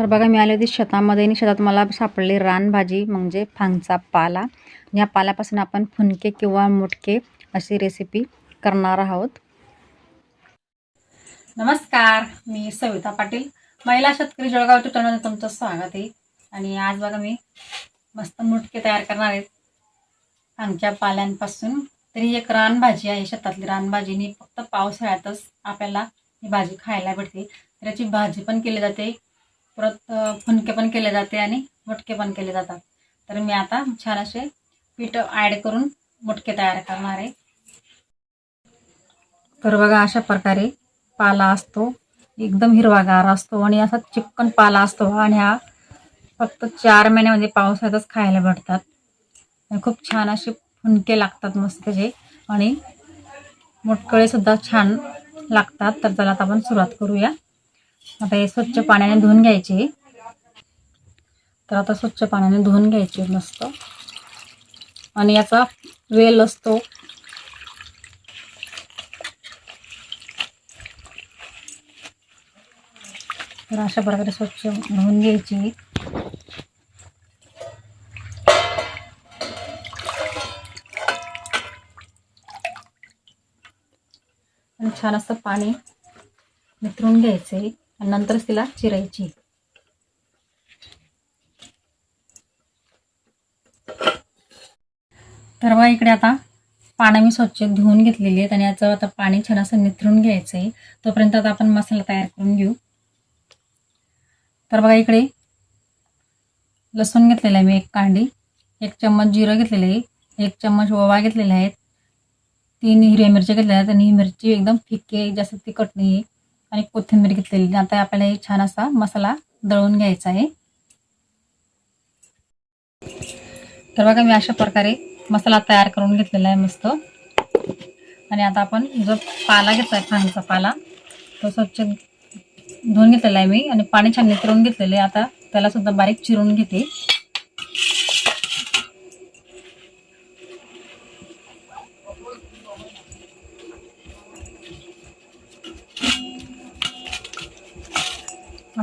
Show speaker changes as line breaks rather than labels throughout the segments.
तर बघा मी आले होते शेतामध्ये आणि शेतात मला सापडली रानभाजी म्हणजे फांगचा पाला. या पाल्यापासून आपण फुनके किंवा मुटके अशी रेसिपी करणार आहोत. नमस्कार मी सविता पाटील महिला शेतकरी जळगावच्या चॅनलमध्ये तुमचं स्वागत आहे. आणि आज बघा मी मस्त मुटके तयार करणार आहेत फांगच्या पाल्यांपासून तरी एक रानभाजी आहे शेतातली रानभाजी आणि फक्त पावसाळ्यातच आपल्याला ही भाजी खायला भेटते. त्याची भाजी पण केली जाते. परत फुनके पण केले जाते आणि मुटके पण केले जातात. तर मी आता छान असे पीठ ॲड करून मुटके तयार करणार आहे. तर बघा अशा प्रकारे पाला असतो. एकदम हिरवागार असतो आणि असा चिकन पाला असतो. आणि हा फक्त चार महिन्यामध्ये म्हणजे पावसाळ्यातच खायला भेटतात. खूप छान असे फुनके लागतात मस्त त्याचे आणि मुटकळे सुद्धा छान लागतात. तर चला आता आपण सुरुवात करूया. आता हे स्वच्छ पाण्याने धुवून घ्यायचे. तर आता स्वच्छ पाण्याने धुवून घ्यायचे मस्त. आणि याचा वेल असतो. तर अशा प्रकारे स्वच्छ धुवून घ्यायची. आणि छान असं पाणी निथरून घ्यायचे. आणि नंतरच तिला चिरायची. तर बघा इकडे आता पानं मी स्वच्छ धुवून घेतलेली आहेत आणि याचं आता पाणी छान असं निथरून घ्यायचं आहे तोपर्यंत आता आपण मसाला तयार करून घेऊ. तर बघा इकडे लसूण घेतलेला आहे मी एक कांडी एक चम्मच जिरं घेतलेलं आहे एक चम्मच ओवा घेतलेला आहे तीन हिरव्या मिरच्या घेतलेल्या आहेत आणि ही मिरची एकदम फिक्की आहे जास्त तिखट नाही आहे आणि कोथिंबीर घेतलेली. आता आपल्याला हे छान असा मसाला दळून घ्यायचा आहे. तर बघा मी अशा प्रकारे मसाला तयार करून घेतलेला आहे मस्त. आणि आता आपण जो पाला घेतला आहे फांगचा पाला तो स्वच्छ धुवून घेतलेला आहे मी. आणि पाणी छान नितरून घेतलेलं आहे. आता त्याला सुद्धा बारीक चिरून घेते.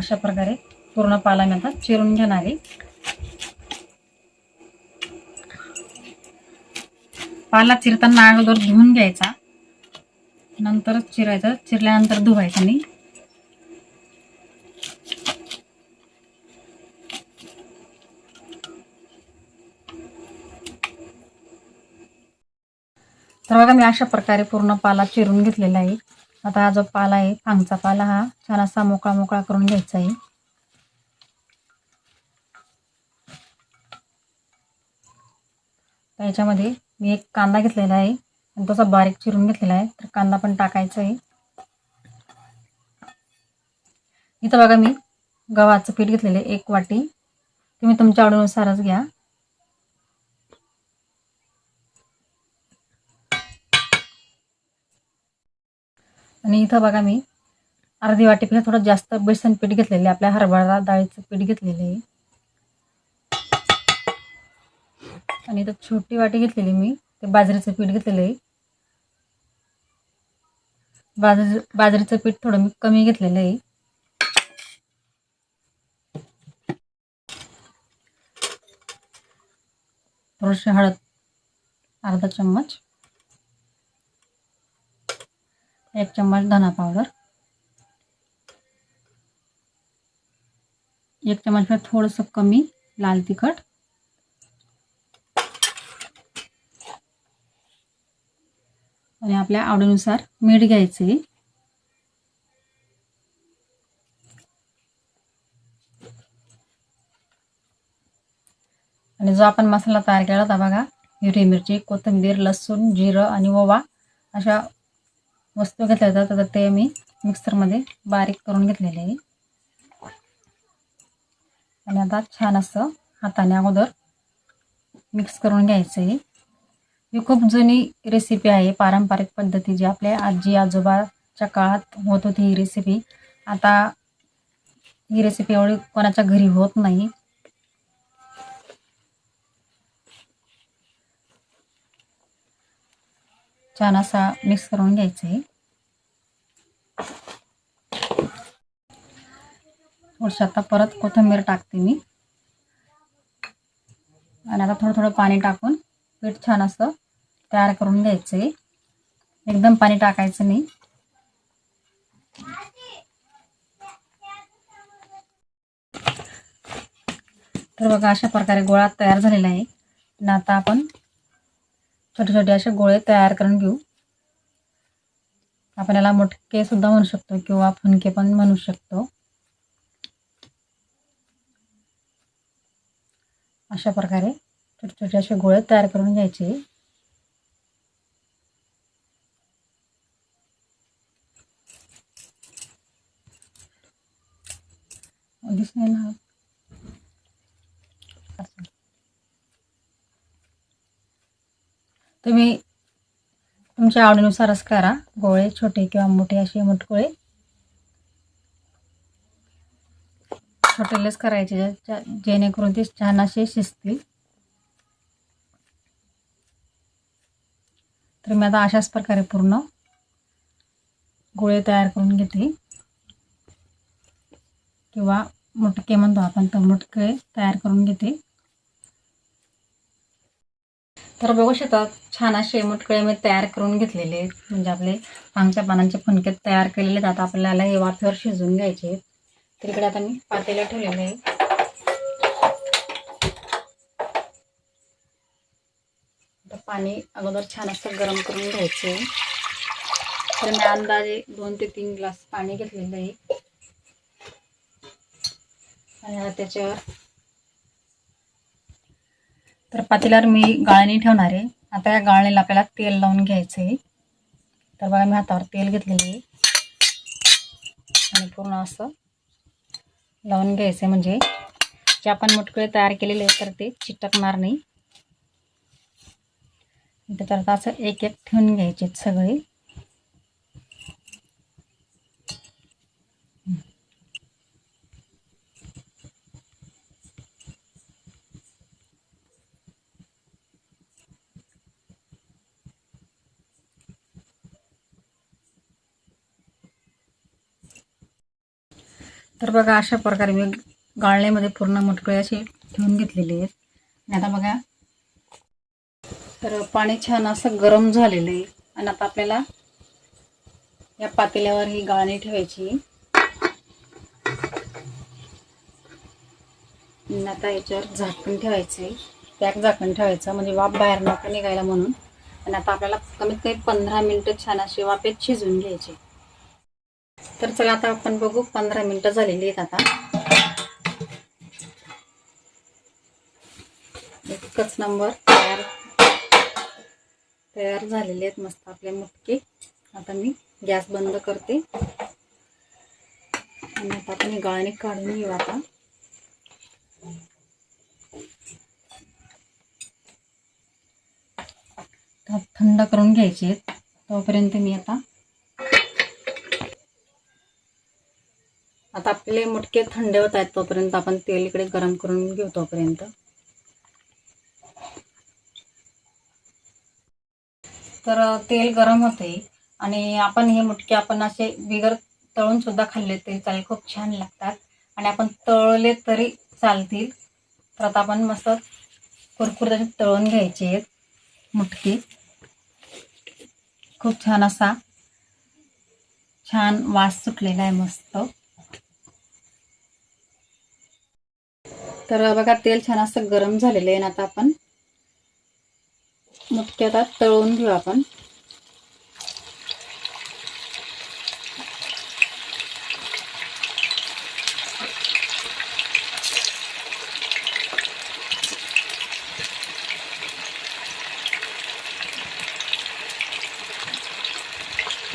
अशा प्रकारे पूर्ण पाला मी आता चिरून घेणार आहे. पाला चिरताना अगोदर धुवून घ्यायचा. नंतरच चिरायचा चिरल्यानंतर धुवायचा नाही तर बघा मी अशा प्रकारे पूर्ण पाला चिरून घेतलेला आहे. आता हा जो पाला आहे फांगचा पाला हा छान असा मोकळा मोकळा करून घ्यायचा आहे. त्याच्यामध्ये मी एक कांदा घेतलेला आहे आणि तसा बारीक चिरून घेतलेला आहे. तर कांदा पण टाकायचा आहे. इथं बघा मी गव्हाचं पीठ घेतलेलं आहे एक वाटी. तुम्ही तुमच्या आवडीनुसारच घ्या. आणि इथं बघा मी अर्धी वाटीपेक्षा थोडं जास्त बेसन पीठ घेतलेले आहे. आपल्या हरभरा डाळीचं पीठ घेतलेलं आहे. आणि इथं छोटी वाटी घेतलेली मी ते बाजरीचं पीठ घेतलेलं आहे. बाजरी बाजरीचं पीठ थोडं मी कमी घेतलेलं आहे. थोडीशी हळद अर्धा चम्मच. एक चम्मच धना पावडर. एक चम्मच थोडंसं कमी लाल तिखट. आणि आपल्या आवडीनुसार मीठ घ्यायचे आणि जो आपण मसाला तयार केला होता बघा हिरवी मिरची कोथिंबीर लसूण जिरं आणि ओवा अशा वस्तू घेतल्या जातात. तर ते मी मिक्सरमध्ये बारीक करून घेतलेले आहे. आणि आता छान असं हाताने अगोदर मिक्स करून घ्यायचं आहे. ही खूप जुनी रेसिपी आहे. पारंपरिक पद्धती जी आपल्या आजी आजोबाच्या काळात होत होती ही रेसिपी आता ही रेसिपी एवढी कोणाच्या घरी होत नाही. छान असा मिक्स करून घ्यायचा आहे थोडीशी आता परत कोथिंबीर टाकते मी. आणि आता थोडं थोडं पाणी टाकून पीठ छान असं तयार करून घ्यायचं आहे एकदम पाणी टाकायचं नाही. तर बघा अशा प्रकारे गोळा तयार झालेला आहे. आणि आता आपण छोटे छोटे असे गोळे तयार करून घेऊ. आपण याला मोठके सुद्धा म्हणू शकतो किंवा फुनके पण म्हणू शकतो. अशा प्रकारे छोटे छोटे असे गोळे तयार करून घ्यायचे. दिसले ना? तुम्ही तुमच्या आवडीनुसारच करा. गोळे छोटे किंवा मोठे असे मुटगोळे छोटेलेच करायचे जेणेकरून ते छान असे शिजतील. तर मी आता अशाच प्रकारे पूर्ण गोळे तयार करून घेते. किंवा मुटके म्हणतो आपण तर मुटके तयार करून घेते. तर बघू शकतात छान असे मुटकळे मी तयार करून घेतलेले म्हणजे आपले पांगच्या पानांचे फणके तयार केलेले आता आपल्याला हे वाफेवर शिजवून घ्यायचे तिकडे तर इकडे आता मी पातेलं ठेवलेलं आहे आता पाणी अगोदर छान असं गरम करून घ्यायचे. तर मी अंदाजे दोन ते तीन ग्लास पाणी घेतलेलं आहे. आणि त्याच्यावर चपातीला पातेल्यावर मी गाळणी ठेवणार आहे. आता या गाळणीला आपल्याला तेल लावून घ्यायचं आहे तर बघा मी हातावर तेल घेतलेलं आहे. आणि पूर्ण असं लावून घ्यायचं आहे म्हणजे. जे आपण मुटकुळे तयार केलेले आहे तर ते चिटकणार नाही. त्याच्यावर असं एक एक ठेवून घ्यायचे सगळे. तर बघा अशा प्रकारे मी गाळण्यामध्ये पूर्ण मुटकुळे असे ठेवून घेतलेले आहेत. आणि आता बघा तर पाणी छान असं गरम झालेलं आहे. आणि आता आपल्याला या पातेल्यावर ही गाळणी ठेवायची. आता याच्यावर झाकण ठेवायचे पॅक झाकण ठेवायचं म्हणजे वाफ बाहेर नको निघायला म्हणून. आणि आता आपल्याला कमीत कमी पंधरा मिनिटं छान अशी वाफेत शिजवून घ्यायची. तर चला आता आपण बघू पंधरा मिनिटं झालेली आहेत आता. एकच नंबर तयार तयार झालेले आहेत मस्त आपले मुटके. आता मी गॅस बंद करते. आणि आता आपण गाळणी काढून घेऊ आता. थंड करून घ्यायचे आहेत. तोपर्यंत मी आता आता आपले मुटके थंड होत आहेत तोपर्यंत आपण तेल इकडे गरम करून घेऊ तोपर्यंत. तर तेल गरम होते आणि आपण हे मुटके आपण असे बिगर तळून सुद्धा खाल्ले तरी चालेल खूप छान लागतात. आणि आपण तळले तरी चालतील. तर आता आपण मस्त कुरकुर असे तळून घ्यायचे आहेत मुटके. खूप छान असा छान वास सुटलेला आहे मस्त. तर बघा तेल छान असं गरम झालेलं आहे ना आता आपण. मुटके आता तळून घेऊ आपण.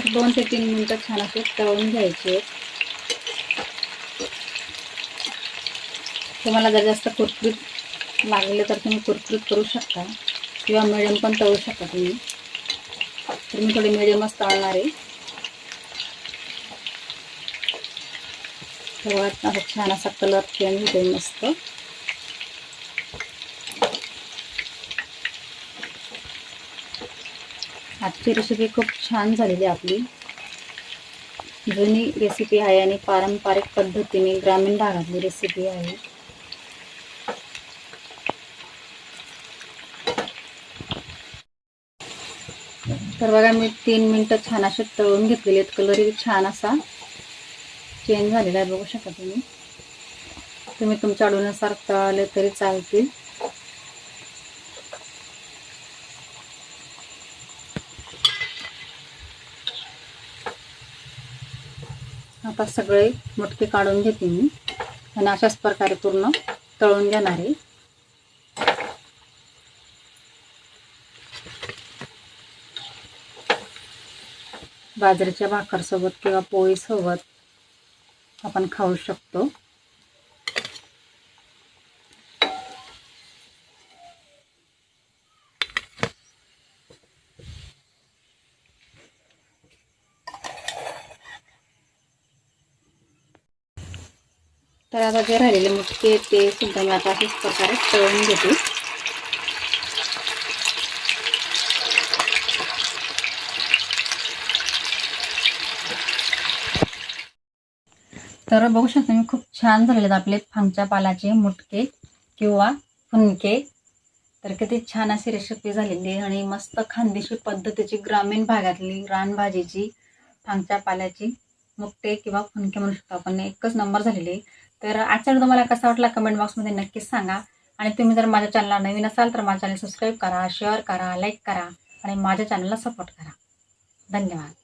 दोन ते तीन मिनिटं छान असे तळून घ्यायचे. तुम्हाला जर जास्त कुरकुरीत लागले तर तुम्ही कुरकुरीत करू शकता. किंवा मिडियम पण तळू शकता तुम्ही. तर मी थोडी मिडियमच तळणार आहे. तेव्हा असा छान असा कलर चेंज होते मस्त. आजची रेसिपी खूप छान झालेली आपली. जुनी रेसिपी आहे आणि पारंपरिक पद्धतीने ग्रामीण भागातली रेसिपी आहे. तर बघा मी तीन मिनटं छान असे तळून घेतलेले आहेत. कलरही छान असा चेंज झालेला आहे बघू शकता तुम्ही. तुम्ही तुमच्या आवडीनुसार तळले तरी चालतील. आता सगळे मटके काढून घेते मी. आणि अशाच प्रकारे पूर्ण तळून घेणार आहे. बाजरीच्या भाकरसोबत किंवा पोळीसोबत आपण खाऊ शकतो. तर आता जे राहिलेले मुटके ते सुद्धा मी आता अशाच प्रकारे तळून घेते. तर बघू शकता मी खूप छान झालेले आहेत आपले फांगच्या पालाचे मुटके किंवा फुनके. तर किती छान अशी रेसिपी झालेली आहे आणि मस्त खानदेशी पद्धतीची ग्रामीण भागातली रानभाजीची फांगच्या पाल्याची मुकटे किंवा फुनके म्हणू शकतो आपण. एकच नंबर झालेली आहे. तर आजचा तुम्हाला कसा वाटला कमेंट बॉक्समध्ये नक्कीच सांगा. आणि तुम्ही जर माझ्या चॅनलला नवीन असाल तर माझ्या चॅनल सबस्क्राईब करा शेअर करा लाईक करा आणि माझ्या चॅनलला सपोर्ट करा. धन्यवाद.